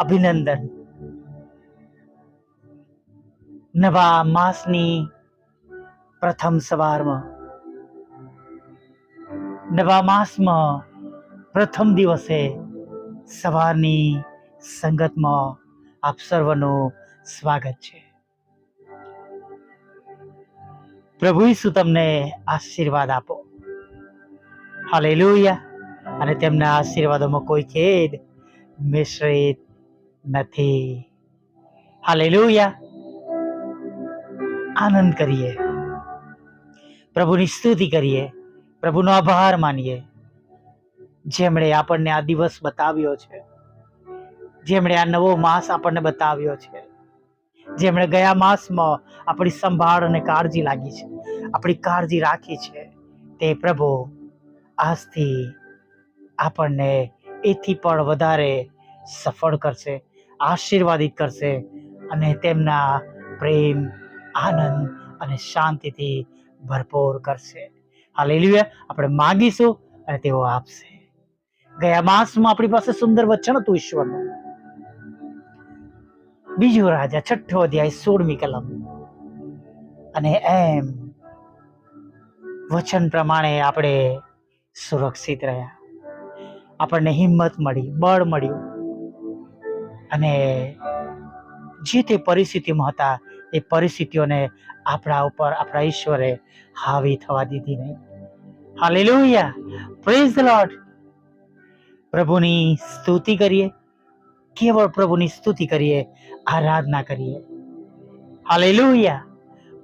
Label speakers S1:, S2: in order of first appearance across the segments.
S1: અભિનંદન. નવા માસની પ્રથમ સવારમાં. નવા માસમાં પ્રથમ દિવસે સવારની સંગતમાં આપ સર્વનું સ્વાગત છે. પ્રભુ ઈસુ તમને આશીર્વાદ આપો. હાલેલુયા. અને તેમના આશીર્વાદોમાં કોઈ ખેદ, મિશ્રિત નથી. હાલેલુયા. આનંદ કરીએ. પ્રભુની સ્તુતિ કરીએ. પ્રભુનો આભાર માનીએ. જેમણે આપણને આ દિવસ બતાવ્યો છે. જેમણે આ નવો માસ આપણને બતાવ્યો છે. જેમણે ગયા માસમાં આપણી સંભાળ અને કાળજી લાગી છે. આપણી કાળજી રાખી છે. તે પ્રભુ આજથી આપણને એથી પણ વધારે સફળ કરશે. આશીર્વાદિત કરશે અને તેમના પ્રેમ, આનંદ અને શાંતિથી ભરપૂર કરશે. હાલેલુયા. આપણે માંગીશું અને તેઓ આપશે. ગયા માસમાં આપણી પાસે સુંદર વચન હતું ઈશ્વરનું. બીજો રાજા છઠ્ઠો અધ્યાય સોળમી કલમ. અને એમ વચન પ્રમાણે આપણે સુરક્ષિત રહ્યા. આપણને હિંમત મળી, બળ મળ્યું. અને જે તે પરિસ્થિતિમાં હતા, એ પરિસ્થિતિઓને આપણા ઉપર, આપણા ઈશ્વરે હાવી થવા દીધી નહીં. હાલેલુયા પ્રેઝ ધ લોર્ડ પ્રભુની સ્તુતિ કરીએ. કેવળ પ્રભુની સ્તુતિ કરીએ. આરાધના કરીએ. હાલેલુયા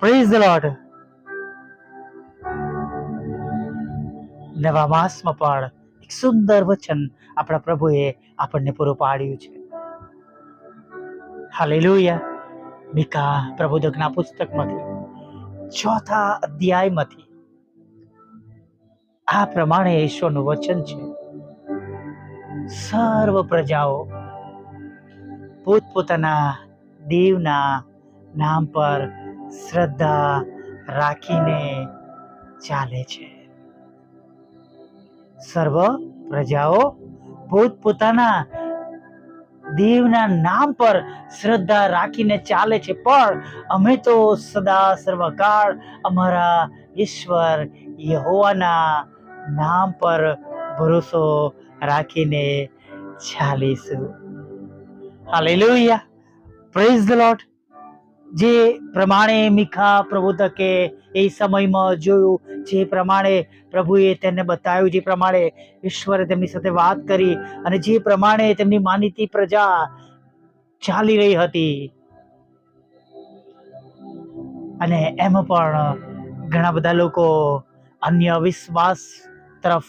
S1: પ્રેઝ ધ લોર્ડ નવા માસમાં પણ એક સુંદર વચન આપણા પ્રભુએ આપણને પૂરું પાડ્યું છે. હાલેલુયા. મિકા પ્રબોધકના પુસ્તકમાંથી ચોથા અધ્યાયમાંથી આ પ્રમાણે ઈશ્વરનું વચન છે. સર્વ પ્રજાઓ પોતપોતાના દેવના નામ પર શ્રદ્ધા રાખીને ચાલે છે. સર્વ પ્રજાઓ પોતપોતાના દેવના નામ પર શ્રદ્ધા રાખીને ચાલે છે. પણ અમે તો સદા સર્વકાળ અમારા ઈશ્વર યહોવાના નામ પર ભરોસો રાખીને ચાલીશું. હાલેલુયા પ્રેઝ ધ લોર્ડ જે પ્રમાણે મીખા પ્રબોધકે એ સમયમાં જોયું, જે પ્રમાણે પ્રભુએ તેને બતાવ્યું, જે પ્રમાણે ઈશ્વરે તેમની સાથે વાત કરી અને જે પ્રમાણે તેમની માનીતી પ્રજા ચાલી રહી હતી. અને એમાં પણ ઘણા બધા લોકો અન્ય વિશ્વાસ તરફ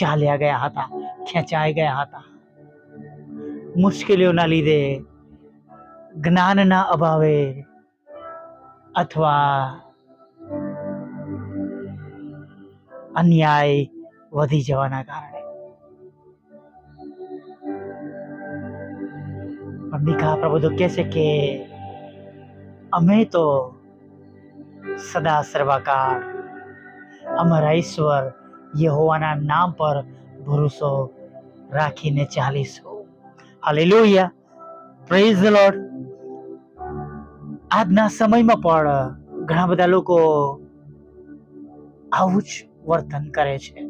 S1: ચાલ્યા ગયા હતા, ખેંચાઈ ગયા હતા. મુશ્કેલીઓના લીધે જ્ઞાનના અભાવે અથવા અન્યાય વધી જવાના કારણે. પણ મીકા પ્રબોધક કહે છે કે અમે તો સદા સર્વાકાર, અમારા ઈશ્વર યહોવાના નામ પર ભરોસો રાખીને ચાલીશું. હાલેલુયા પ્રેઝ ધ લોર્ડ આજના સમયમાં પણ ઘણા બધા લોકો આવું જ વર્તન કરે છે.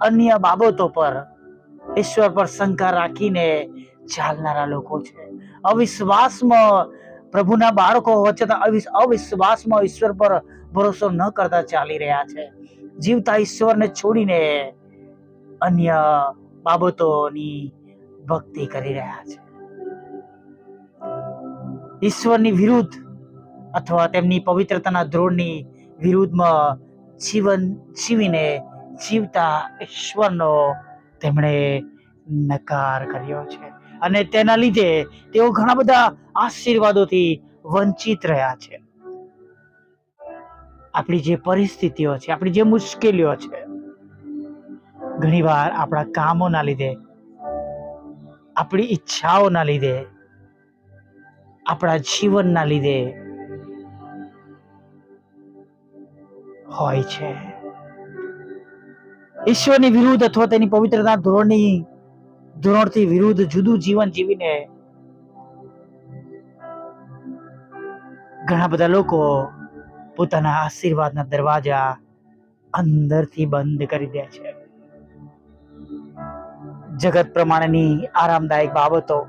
S1: અન્ય બાબતો પર ઈશ્વર પર શંકા રાખીને ચાલનારા લોકો છે. અવિશ્વાસમાં પ્રભુના બાળકો હોવા છતાં અવિશ્વાસમાં ઈશ્વર પર ભરોસો ન કરતા ચાલી રહ્યા છે. જીવતા ઈશ્વરને છોડીને અન્ય બાબતોની ભક્તિ કરી રહ્યા છે. ઈશ્વરની વિરુદ્ધ અથવા તેમની પવિત્રતાના ધ્રોણની વિરુદ્ધમાં જીવન જીવીને જીવતા ઈશ્વરનો તેમણે નકાર કર્યો છે. અને તેના લીધે તેઓ ઘણા બધા આશીર્વાદોથી વંચિત રહ્યા છે. આપણી જે પરિસ્થિતિઓ છે, આપણી જે મુશ્કેલીઓ છે, ઘણીવાર આપણા કામોના લીધે, આપણી ઈચ્છાઓના લીધે આપણા જીવનના લીધે હોય છે. ઈશ્વરની વિરુદ્ધ અથવા તેની પવિત્રતા ધોરણની ધોરણથી વિરુદ્ધ જુદું જીવન જીવીને ઘણા બધા લોકો પોતાના આશીર્વાદના દરવાજા અંદરથી બંધ કરી દે છે. જગત પ્રમાણેની આરામદાયક બાબતો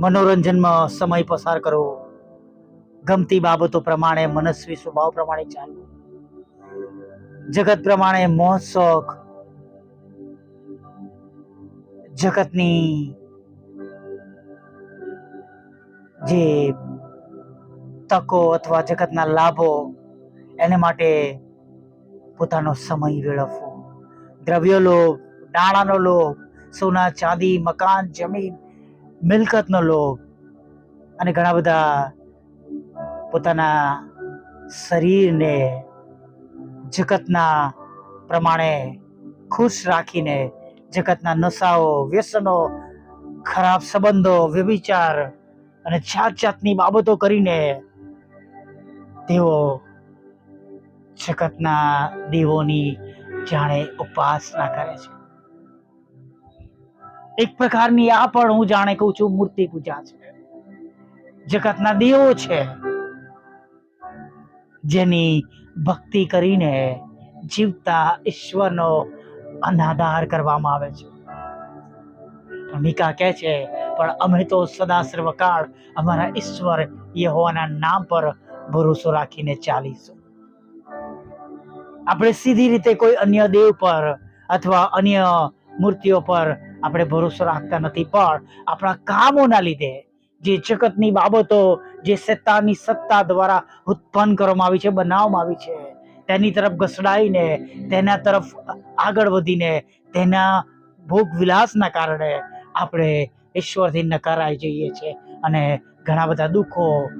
S1: મનોરંજનમાં સમય પસાર કરવો. ગમતી બાબતો પ્રમાણે મનસ્વી સ્વભાવ પ્રમાણે ચાલવું. જગત પ્રમાણે મોહ જગતની જે તકો અથવા જગતના લાભો, એને માટે પોતાનો સમય વેળવવો. દ્રવ્ય લોભ નાણાંનો લોભ, સોના ચાંદી, મકાન, જમીન મિલકતનો લોભ અને ઘણા બધા પોતાના શરીરને જગતના પ્રમાણે ખુશ રાખીને જગતના નશાઓ, વ્યસનો, ખરાબ સંબંધો વ્યભિચાર અને જાત જાતની બાબતો કરીને તેઓ જગતના દેવોની જાણે ઉપાસના કરે છે. એક પ્રકારની આ પણ હું જાણે કહું છું મૂર્તિ પૂજા છે. જગતના દેવો છે. જેની ભક્તિ કરીને જીવતા ઈશ્વરનો અનાદાર કરવામાં આવે છે. મીકા કહે છે, પણ અમે તો સદા સર્વકાળ અમારા ઈશ્વર યહોવાના નામ પર ભરોસો રાખીને ચાલીશું. આપણે સીધી રીતે કોઈ અન્ય દેવ પર અથવા અન્ય મૂર્તિઓ પર આપણે ભરોસો રાખતા નથી, પણ આપણા કામોના લીધે જે જગતની બાબતો, જે સત્તાની સત્તા દ્વારા ઉત્પન્ન કરવામાં આવી છે, બનાવવામાં આવી છે, તેની તરફ ઘસડાઈને, તેના તરફ આગળ વધીને, તેના ભોગ વિલાસના કારણે આપણે ઈશ્વરથી નકારાઈ જઈએ છીએ. અને ઘણા બધા દુઃખો,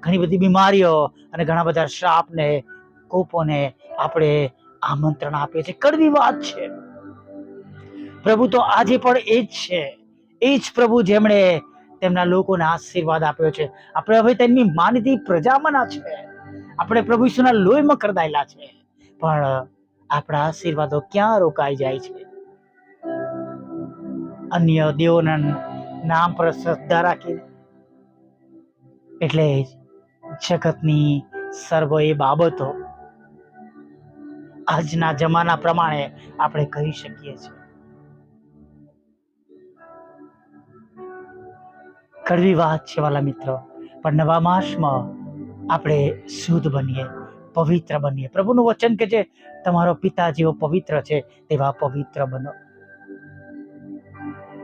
S1: ઘણી બધી બીમારીઓ અને ઘણા બધા શ્રાપને, કોપોને આપણે આમંત્રણ આપીએ છીએ. કડવી વાત છે. પ્રભુ તો આજે પણ એ જ છે. એ જ પ્રભુ જેમણે તેમના લોકોને આશીર્વાદ આપ્યો છે. આપણે હવે તેમની માનીતી પ્રજામાંના છે. આપણે પ્રભુ ઈસુના લોહીમાં કરદાયેલા છે. પણ આપણા આશીર્વાદો ક્યાં રોકાઈ જાય છે? અન્ય દેવોના નામ પર શ્રદ્ધા રાખીને. એટલે જગતની સર્વ એ બાબતો આજના જમાના પ્રમાણે આપણે કહી શકીએ છીએ. કડવી વાત છે વાલા મિત્રો. પણ નવા માસમાં આપણે શુદ્ધ બનીએ, પવિત્ર બનીએ. પ્રભુનું વચન કે છે તમારો પિતા જેવો પવિત્ર છે, તેવા પવિત્ર બનો.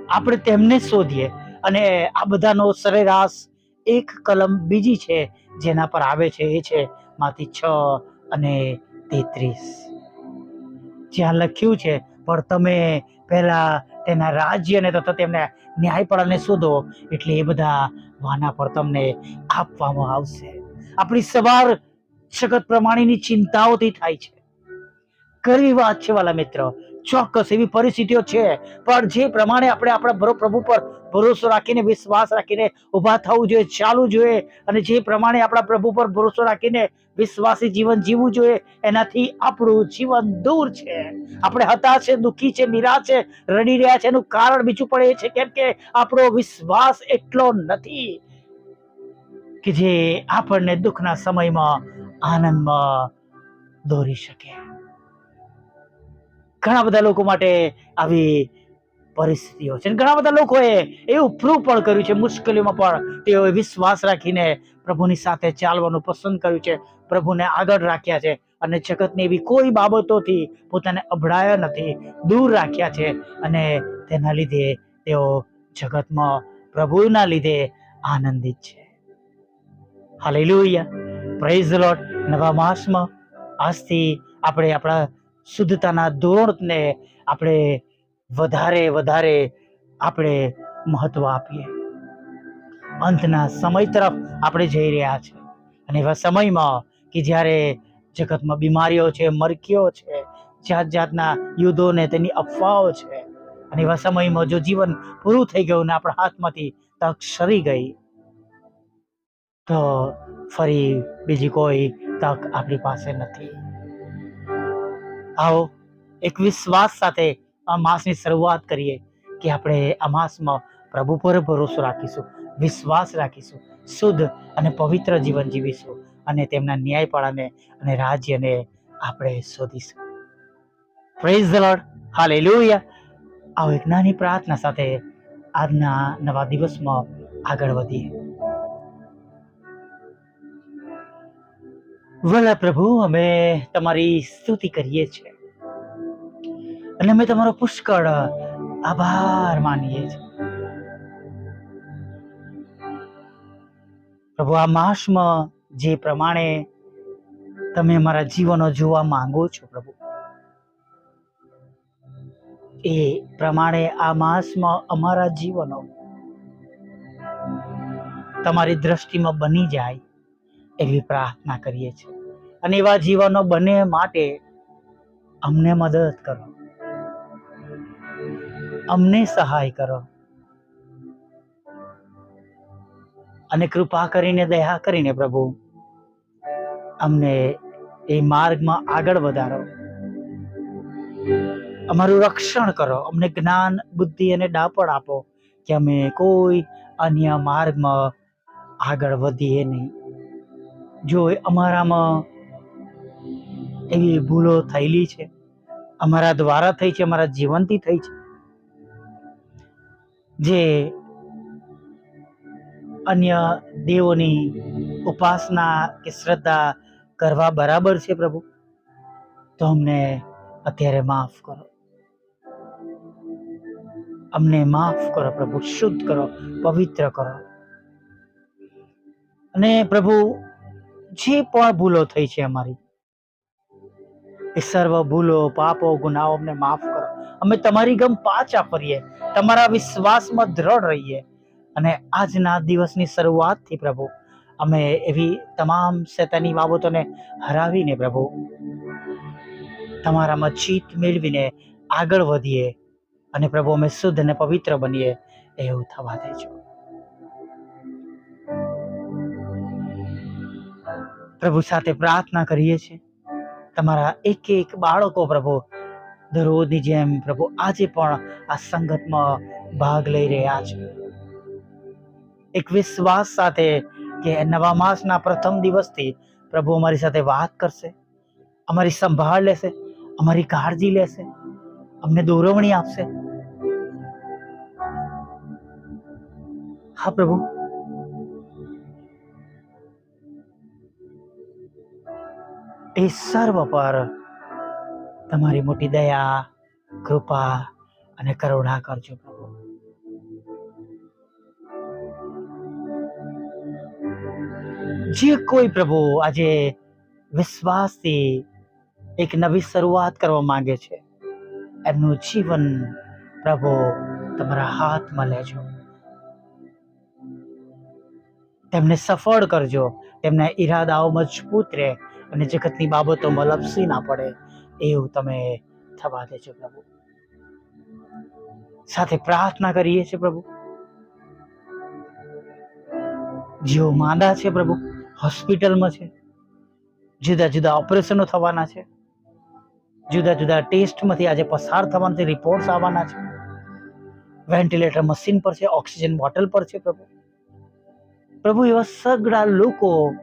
S1: આપણે તેમને શોધીએ અને આ બધાનો સરેરાશ એક કલમ બીજી છે, જેના પર આવે છે એ છે માંથી છ અને તેત્રીસ. જ્યાં લખ્યું છે, પણ તમે પહેલા તેના રાજ્યને તથા તેમને ન્યાયપણાને શોધો એટલે એ બધા વાના પર તમને આપવામાં આવશે. આપણી સવાર જગત પ્રમાણેની ચિંતાઓથી થાય છે. કરવી વાત છે વાલા મિત્ર ચોક્કસ એવી પરિસ્થિતિઓ છે. પણ જે પ્રમાણે આપણે આપણા પ્રભુ પર ભરોસો રાખીને, વિશ્વાસ રાખીને ઊભા થવું જોઈએ, ચાલવું જોઈએ અને જે પ્રમાણે આપણા પ્રભુ પર ભરોસો રાખીને વિશ્વાસી જીવન જીવવું જોઈએ, એનાથી આપણું જીવન દૂર છે. આપણે હતાશ છે, દુઃખી છે, નિરાશ છે, રડી રહ્યા છે. એનું કારણ બીજું પણ એ છે કેમ કે આપણો વિશ્વાસ એટલો નથી કે જે આપણને દુઃખના સમયમાં આનંદમાં દોરી શકે. ઘણા બધા લોકો માટે આવી પરિસ્થિતિઓ છે. ઘણા બધા લોકોએ એવું પ્રૂવ પણ કર્યું છે. મુશ્કેલીઓમાં પણ તેઓએ વિશ્વાસ રાખીને પ્રભુની સાથે ચાલવાનું પસંદ કર્યું છે. પ્રભુને આગળ રાખ્યા છે અને જગતની એવી કોઈ બાબતોથી પોતાને અભડાયા નથી, દૂર રાખ્યા છે અને તેના લીધે તેઓ જગતમાં પ્રભુના લીધે આનંદિત છે. હાલેલુયા. પ્રેઝ લોટ નવા માસમાં આજથી આપણે આપણા શુદ્ધતાના ધોરણને આપણે વધારે વધારે આપણે મહત્વ આપીએ. અંતના સમય તરફ આપણે જઈ રહ્યા છે. અને એવા સમયમાં કે જ્યારે જગતમાં બીમારીઓ છે, મરકીઓ છે જાત જાતના યુદ્ધો ને તેની અફવાઓ છે, અને એવા સમયમાં જો જીવન પૂરું થઈ ગયું ને આપણા હાથમાંથી તક સરી ગઈ, તો ફરી બીજી કોઈ તક આપણી પાસે નથી. આવો, એક વિશ્વાસ સાથે આ માસની શરૂઆત કરીએ કે આપણે આ માસમાં પ્રભુ પર ભરોસો રાખીશું, વિશ્વાસ રાખીશું, શુદ્ધ અને પવિત્ર જીવન જીવીશું અને તેમના ન્યાયપાળાને અને રાજ્યને આપણે શોધીશું. પ્રેઝ ધ લોર્ડ લોહિયા આવો એક નાની પ્રાર્થના સાથે આજના નવા દિવસમાં આગળ વધીએ. વલા પ્રભુ, અમે તમારી સ્તુતિ કરીએ છીએ. અને અમે તમારો પુષ્કળ આભાર માનીએ છીએ. પ્રભુ, આ માસમાં જે પ્રમાણે તમે અમારા જીવનો જોવા માંગો છો પ્રભુ, એ પ્રમાણે આ માસમાં અમારા જીવનો તમારી દ્રષ્ટિમાં બની જાય એવી પ્રાર્થના કરીએ છીએ. અને એવા જીવનો બને માટે અમને મદદ કરો. અમને સહાય કરો. અને કૃપા કરીને, દયા કરીને પ્રભુ, અમને એ માર્ગમાં આગળ વધારો. અમારું રક્ષણ કરો. અમને જ્ઞાન, બુદ્ધિ અને ડાપણ આપો કે અમે કોઈ અન્ય માર્ગમાં આગળ વધીએ નહીં. જો અમારામાં એવી ભૂલો થયેલી છે, અમારા દ્વારા થઈ છે, અમારા જીવનથી થઈ છે જે અન્ય દેવોની ઉપાસના કે શ્રદ્ધા કરવા બરાબર છે પ્રભુ, તો અમને અત્યારે માફ કરો. અમને માફ કરો પ્રભુ, શુદ્ધ કરો, પવિત્ર કરો. અને પ્રભુ, જે પણ ભૂલો થઈ છે અમારી, એ સર્વ ભૂલો, પાપો, ગુનાઓ અમને માફ કરો. અમે તમારી ગમ પાછા ફરીએ. તમારા વિશ્વાસમાં દ્રઢ રહીએ. અને આજના દિવસની શરૂઆતથી પ્રભુ, અમે એવી તમામ શેતાની બાબતોને હરાવીને પ્રભુ, તમારામાં જીત મેળવીને આગળ વધીએ અને પ્રભુ, અમે શુદ્ધ અને પવિત્ર બનીએ, એવું થવા દેજો પ્રભુ સાથે પ્રાર્થના કરીએ છીએ. તમારા એક એક બાળકો પ્રભુ દરરોજની જેમ પ્રભુ આજે પણ આ સંગતમાં ભાગ લઈ રહ્યા છે. એક વિશ્વાસ સાથે કે નવા માસના પ્રથમ દિવસથી પ્રભુ અમારી સાથે વાત કરશે, અમારી સંભાળ લેશે, અમારી કાળજી લેશે, અમને દોરવણી આપશે. હા, પ્રભુ. એ સર્વ પર તમારી મોટી દયા, કૃપા અને કરુણા કરજો પ્રભુ. જે કોઈ પ્રભુ આજે વિશ્વાસથી એક નવી શરૂઆત કરવા માંગે છે, એમનું જીવન પ્રભુ તમારા હાથમાં લેજો. તેમને સફળ કરજો, તેમના ઈરાદાઓ મજબૂત રહે અને જગતની બાબતોમાં લપસી ના પડે. એવું તમે થવા દેજો પ્રભુ. સાથે પ્રાર્થના કરીએ છીએ પ્રભુ. જેઓ માંદા છે પ્રભુ, હોસ્પિટલમાં છે, જુદા જુદા ઓપરેશનો થવાના છે, જુદા જુદા ટેસ્ટમાંથી આજે પસાર થવાના છે, રિપોર્ટ્સ આવવાના છે. વેન્ટિલેટર મશીન પર છે, ઓક્સિજન બોટલ પર છે પ્રભુ. પ્રભુ, એવા સગડા લોકો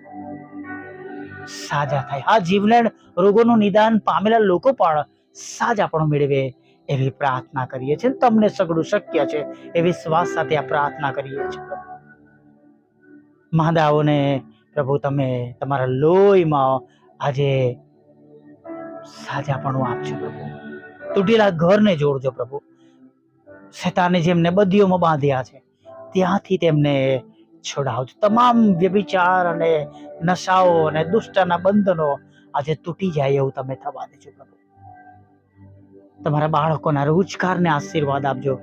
S1: સાજા થાય. આ જીવલેણ રોગોનું નિદાન પામેલા લોકો પણ સાજા પણ મેળવે એવી પ્રાર્થના કરીએ છીએ. તમને સગડું શક્ય છે એ વિશ્વાસ સાથે આ પ્રાર્થના કરીએ છીએ. માદાઓને પ્રભુ તમે તમારા લોહીમાં આજે સાજાપણું આપજો પ્રભુ. તૂટેલા ઘરને જોડજો પ્રભુ. શેતાને જેમને બદીઓમાં બાંધ્યા છે, ત્યાંથી તેમને છોડાવજો તમામ વ્યભિચાર અને નશાઓ અને દુષ્ટના બંધનો આજે તૂટી જાય એવું તમે થવા દેજો પ્રભુ. તમારા બાળકોના રોજગારને આશીર્વાદ આપજો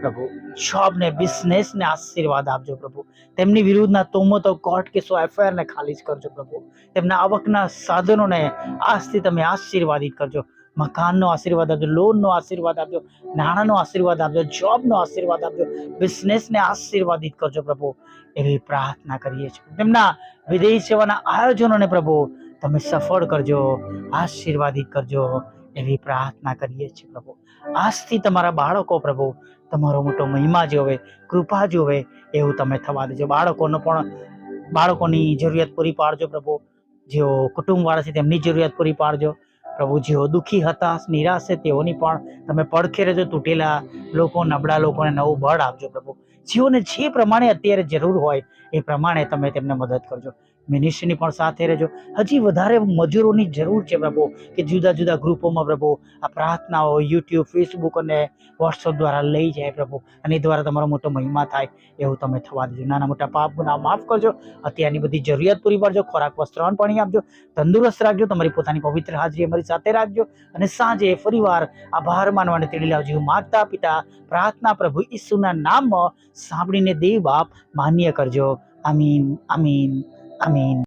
S1: પ્રભુ. જોબને, બિઝનેસને આશીર્વાદ આપજો પ્રભુ. તેમની વિરુદ્ધના તોમતો કોર્ટ કેસો, એફઆઈઆરને ખાલી જ કરજો પ્રભુ. તેમના આવકના સાધનોને આજથી તમે આશીર્વાદિત કરજો. મકાનનો આશીર્વાદ આપજો, લોનનો આશીર્વાદ આપજો, નાણાંનો આશીર્વાદ આપજો, જોબનો આશીર્વાદ આપજો, બિઝનેસને આશીર્વાદિત કરજો પ્રભુ. એવી પ્રાર્થના કરીએ છીએ. તેમના વિદેશ સેવાના આયોજનોને પ્રભુ તમે સફળ કરજો, આશીર્વાદિત કરજો એવી પ્રાર્થના કરીએ છીએ પ્રભુ. આજથી તમારા બાળકો પ્રભુ, તમારો મોટો મહિમા જોવે કૃપા જોવે એવું તમે થવા દેજો. બાળકોનો પણ, બાળકોની જરૂરિયાત પૂરી પાડજો પ્રભુ. જેઓ કુટુંબવાળા છે તેમની જરૂરિયાત પૂરી પાડજો. પ્રભુ, જેઓ દુઃખી, હતાશ, નિરાશ છે તેઓની પણ તમે પડખે રહેજો, તૂટેલા લોકો, નબળા લોકોને નવું બળ આપજો પ્રભુ. જેઓને જે પ્રમાણે અત્યારે જરૂર હોય એ પ્રમાણે તમે તેમને મદદ કરજો. મિનિસ્ટ્રીની પણ સાથે રહેજો. હજી વધારે મજૂરોની જરૂર છે પ્રભુ, કે જુદા જુદા ગ્રુપોમાં પ્રભુ આ પ્રાર્થનાઓ યુટ્યુબ, ફેસબુક અને વોટ્સઅપ દ્વારા લઈ જાય પ્રભુ. અને એ દ્વારા તમારો મોટો મહિમા થાય, એવું તમે થવા દેજો. નાના મોટા પાપ ગુના માફ કરજો. અત્યારની બધી જરૂરિયાત પૂરી પાડજો. ખોરાક, વસ્ત્ર અન્ન, પાણી આપજો. તંદુરસ્ત રાખજો. તમારી પોતાની પવિત્ર હાજરી અમારી સાથે રાખજો. અને સાંજે ફરીવાર આભાર માનવાને તેડી લાવજો. માતા, પિતા પ્રાર્થના પ્રભુ ઈસુના નામમાં સાંભળીને દેવ બાપ માન્ય કરજો. આમીન આમીન. આમીન